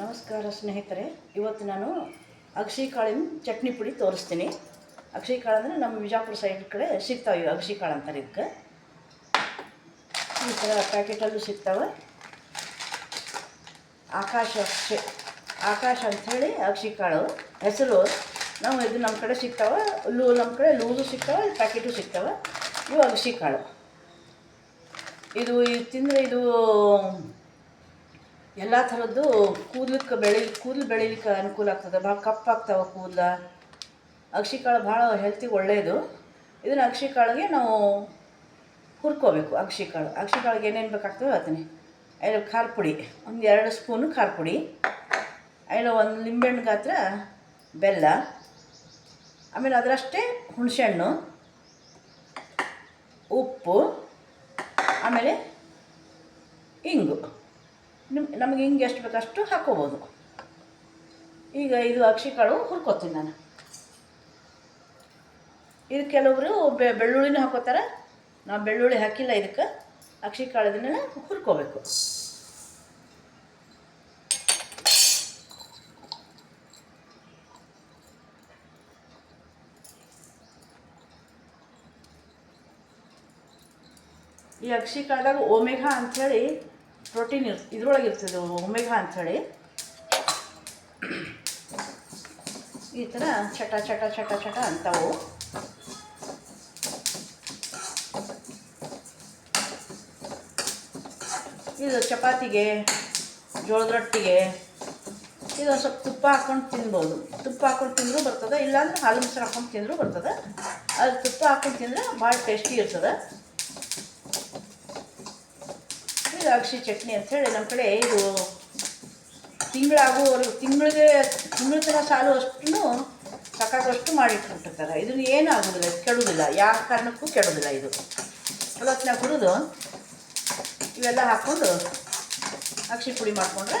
ನಮಸ್ಕಾರ ಸ್ನೇಹಿತರೆ, ಇವತ್ತು ನಾನು ಅಗಸಿ ಕಾಳಿನ ಚಟ್ನಿ ಪುಡಿ ತೋರಿಸ್ತೀನಿ. ಅಗಸಿ ಕಾಳು ಅಂದರೆ ನಮ್ಮ ವಿಜಾಪುರ ಸೈಡ್ ಕಡೆ ಸಿಗ್ತಾವೆ ಇವು ಅಗಸಿ ಕಾಳು ಅಂತಾರೆ ಇದಕ್ಕೆ ಈ ಥರ ಪ್ಯಾಕೆಟಲ್ಲೂ ಸಿಗ್ತಾವೆ. ಆಕಾಶ ಆಕಾಶ ಅಂಥೇಳಿ ಅಗಸಿ ಕಾಳು. ಹೆಸರು ನಾವು ಇದು ನಮ್ಮ ಕಡೆ ಸಿಗ್ತಾವೆ, ಲೂ ನಮ್ಮ ಕಡೆ ಲೂಸು ಸಿಗ್ತಾವೆ, ಪ್ಯಾಕೆಟು ಸಿಗ್ತಾವೆ. ಇವು ಅಗಸಿ ಕಾಳು. ಇದು ಇದು ತಿಂದರೆ ಇದು ಎಲ್ಲ ಥರದ್ದು ಕೂದಲಕ್ಕೆ ಬೆಳಿ, ಕೂದಲು ಬೆಳೀಲಿಕ್ಕೆ ಅನುಕೂಲ ಆಗ್ತದೆ. ಭಾಳ ಕಪ್ಪಾಗ್ತಾವೆ ಕೂದಲ. ಅಕ್ಷಿ ಕಾಳು ಭಾಳ ಹೆಲ್ತಿಗೆ ಒಳ್ಳೆಯದು ಇದನ್ನು ಅಕ್ಷಿ ಕಾಳಿಗೆ ನಾವು ಹುರ್ಕೋಬೇಕು, ಅಕ್ಷಿ ಕಾಳು. ಅಕ್ಷಿ ಕಾಳಿಗೆ ಏನೇನು ಬೇಕಾಗ್ತದೆ ಹೇಳ್ತೀನಿ ಐದು ಖಾರ ಪುಡಿ, ಒಂದು ಎರಡು ಸ್ಪೂನು ಖಾರ ಪುಡಿ. ಅದರ ಒಂದು ಲಿಂಬೆಹಣ್ಣು ಗಾತ್ರ, ಬೆಲ್ಲ. ಆಮೇಲೆ ಅದರಷ್ಟೇ ಹುಣಸೆಹಣ್ಣು. ಉಪ್ಪು. ಆಮೇಲೆ ಇಂಗು. ನಿಮ್, ನಮಗೆ ಹಿಂಗೆ ಎಷ್ಟು ಬೇಕಷ್ಟು ಹಾಕೋಬೋದು. ಈಗ ಇದು ಅಕ್ಷಿ ಕಾಳು ಹುರ್ಕೋತೀನಿ ನಾನು. ಇದು ಕೆಲವೊಬ್ಬರು ಬೆ, ಬೆಳ್ಳುಳ್ಳಿನೂ ಹಾಕೋತಾರೆ. ನಾವು ಬೆಳ್ಳುಳ್ಳಿ ಹಾಕಿಲ್ಲ ಇದಕ್ಕೆ. ಅಕ್ಷಿ ಕಾಳು ಹುರ್ಕೋಬೇಕು. ಈ ಅಕ್ಷಿ ಕಾಳದಾಗ ಓಮೆಘಾ ಅಂಥೇಳಿ ಪ್ರೋಟೀನ್ ಇರ್, ಇದ್ರೊಳಗೆ ಇರ್ತದೆ ಒಮೆಗಾ ಅಂಥೇಳಿ. ಈ ಥರ ಚಟ ಚಟ ಚಟ ಚಟ ಅಂತವು ಇದು ಚಪಾತಿಗೆ ಜೋಳದ ರೊಟ್ಟಿಗೆ ಇದು ಒಂದು ಸ್ವಲ್ಪ ತುಪ್ಪ ಹಾಕ್ಕೊಂಡು ತಿನ್ಬೋದು. ತುಪ್ಪ ಹಾಕ್ಕೊಂಡು ತಿಂದರೂ ಬರ್ತದೆ, ಇಲ್ಲಾಂದ್ರೆ ಹಾಲು ಮೊಸರು ಹಾಕ್ಕೊಂಡು ತಿಂದರೂ ಬರ್ತದೆ. ಅದು ತುಪ್ಪ ಹಾಕ್ಕೊಂಡು ತಿಂದರೆ ಭಾಳ ಟೇಸ್ಟಿ ಇರ್ತದೆ. ಇದು ದ್ರಾಕ್ಷಿ ಚಟ್ನಿ ಅಂಥೇಳಿ ನಮ್ಮ ಕಡೆ ಇದು ತಿಂಗಳಾಗುವವರೆಗೂ ತಿಂಗಳಿಗೆ ತಿಂಗಳ ತನಕ ಸಾಲು ಅಷ್ಟು ಸಾಕಾಗುವಷ್ಟು ಮಾಡಿಟ್ಬಿಟ್ಟಿರ್ತಾರೆ. ಇದನ್ನು ಏನೂ ಆಗೋದಿಲ್ಲ ಕೆಡೋದಿಲ್ಲ. ಯಾವ ಕಾರಣಕ್ಕೂ ಕೆಡೋದಿಲ್ಲ ಇದು. ಹೊಲತ್ನಾಗ ಹುರಿದು ಇವೆಲ್ಲ ಹಾಕ್ಕೊಂಡು ಅಕ್ಷಿ ಪುಡಿ ಮಾಡಿಕೊಂಡ್ರೆ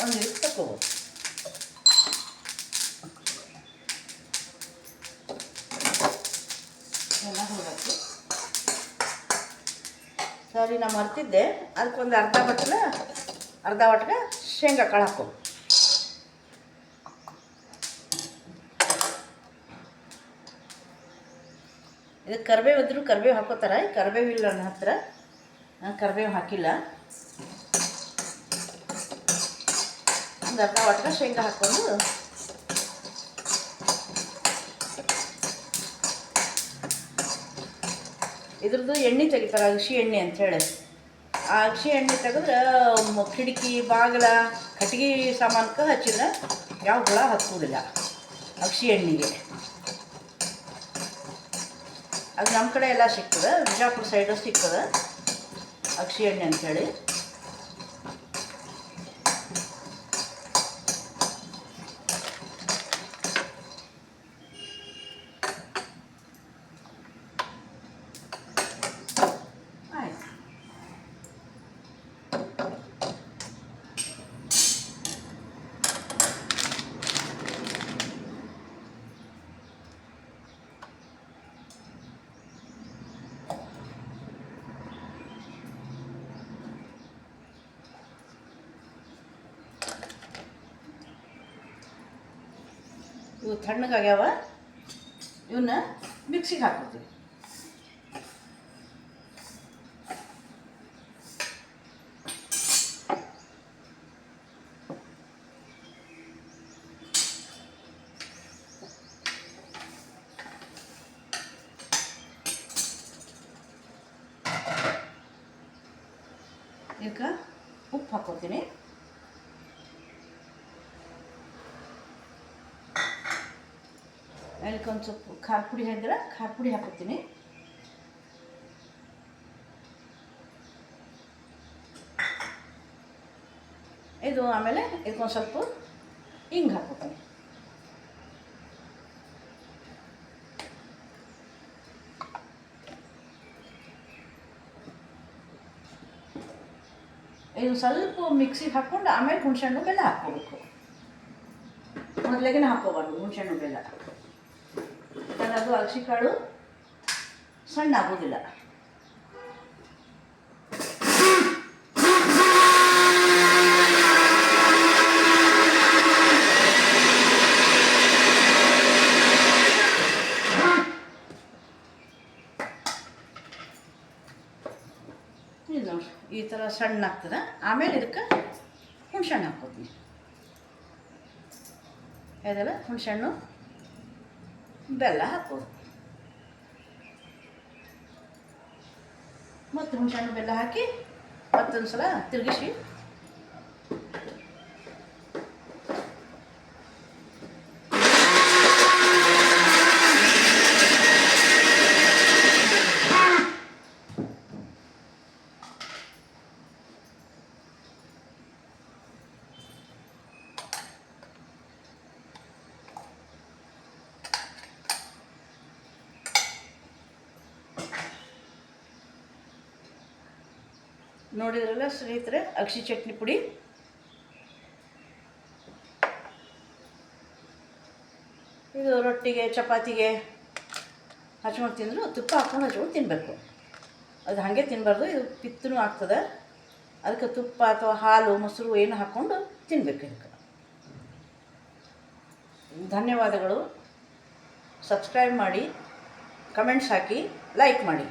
ಒಂದು ದಿವಸ ತಗೋಬೋದು ಎಲ್ಲ ಹೋಗಕ್ಕೆ ಸರಿ ನಾ ಮರ್ತಿದ್ದೆ. ಅದಕ್ಕೊಂದು ಅರ್ಧ ಬಟ್ಲ ಅರ್ಧ ಒಟ್ಟಿಗೆ ಶೇಂಗಾ ಕಾಳು ಹಾಕೋ ಇದು ಕರಿಬೇವು ಇದ್ರೂ ಕರಿಬೇವು ಹಾಕೋತಾರೆ. ಈ ಕರಿಬೇವು ಇಲ್ಲ ನನ್ನ ಹತ್ರ ನಾನು ಕರಿಬೇವು ಹಾಕಿಲ್ಲ. ಅರ್ಧ ಶೇಂಗಾ ಹಾಕ್ಕೊಂಡು ಇದ್ರದ್ದು ಎಣ್ಣೆ ತೆಗಿತಾರೆ ಅಗಸಿ ಎಣ್ಣೆ ಅಂಥೇಳಿ ಆ ಅಗಸಿ ಎಣ್ಣೆ ತೆಗೆದ್ರೆ ಕಿಟಕಿ, ಬಾಗಿಲ, ಕಟ್ಟಿಗೆ ಸಾಮಾನಕ್ಕೆ ಹಚ್ಚಿದ್ರೆ ಯಾವ ಹುಳ ಹತ್ತುವುದಿಲ್ಲ ಅಗಸಿ ಎಣ್ಣೆಗೆ. ಅದು ನಮ್ಮ ಕಡೆ ಎಲ್ಲ ಸಿಕ್ತದೆ ಬಿಜಾಪುರ ಸೈಡು ಸಿಕ್ತದೆ ಅಕ್ಷಿ ಎಣ್ಣೆ ಅಂಥೇಳಿ ಇವು ತಣ್ಣಗಾಗ್ಯಾವ ಇವನ್ನ ಮಿಕ್ಸಿಗೆ ಹಾಕೋತೀವಿ ಇದಕ್ಕೆ ಉಪ್ಪು ಹಾಕೋತೀನಿ ಅದಕ್ಕೆ ಒಂದು ಸ್ವಲ್ಪ ಖಾರ ಪುಡಿ ಹಾಕಿದ್ರೆ ಖಾರ ಪುಡಿ ಹಾಕೋತೀನಿ ಇದು ಆಮೇಲೆ ಇದಕ್ಕೊಂದು ಸ್ವಲ್ಪ ಹಿಂಗೆ ಹಾಕೋತೀನಿ ಇದು ಸ್ವಲ್ಪ ಮಿಕ್ಸಿಗೆ ಹಾಕ್ಕೊಂಡು ಆಮೇಲೆ ಹುಣಸೆಹಣ್ಣು ಬೆಲ್ಲ ಹಾಕ್ಕೋಬೇಕು ಮೊದಲಿಗೆ ಹಾಕ್ಕೋಬಾರ್ದು ಹುಣಸೆಹಣ್ಣು ಬೆಲ್ಲ ಯಾಕಂದ್ರೆ ಅದು ಅಗಸಿ ಕಾಳು ಸಣ್ಣ ಆಗೋದಿಲ್ಲ ಇದು ನೋಡಿ ಈ ಥರ ಸಣ್ಣ ಆಗ್ತದೆ ಆಮೇಲೆ ಇದಕ್ಕೆ ಹುಣ್ಸೆಹಣ್ಣು ಹಾಕ್ಕೋತೀನಿ ಅದೆಲ್ಲ ಹುಣ್ಸೆಹಣ್ಣು ಬೆಲ್ಲ ಹಾಕೋದು ಮತ್ತು ಹುಣ್ಸೆಹಣ್ಣು ಬೆಲ್ಲ ಹಾಕಿ ಮತ್ತೊಂದು ಸಲ ತಿರುಗಿಸಿ. ನೋಡಿದ್ರಲ್ಲ ಸ್ನೇಹಿತರೆ ಅಕ್ಷಿ ಚಟ್ನಿ ಪುಡಿ. ಇದು ರೊಟ್ಟಿಗೆ, ಚಪಾತಿಗೆ ಹಚ್ಕೊಂಡು ತಿಂದರೂ, ತುಪ್ಪ ಹಾಕ್ಕೊಂಡು ಹಚ್ಕೊಂಡು ತಿನ್ನಬೇಕು ಅದು ಹಾಗೆ ತಿನ್ನಬಾರ್ದು ಇದು ಪಿತ್ತನೂ ಆಗ್ತದೆ. ಅದಕ್ಕೆ ತುಪ್ಪ ಅಥವಾ ಹಾಲು, ಮೊಸರು ಏನು ಹಾಕ್ಕೊಂಡು ತಿನ್ನಬೇಕು ಇದಕ್ಕೆ. ಧನ್ಯವಾದಗಳು. ಸಬ್ಸ್ಕ್ರೈಬ್ ಮಾಡಿ ಕಮೆಂಟ್ಸ್ ಹಾಕಿ ಲೈಕ್ ಮಾಡಿ.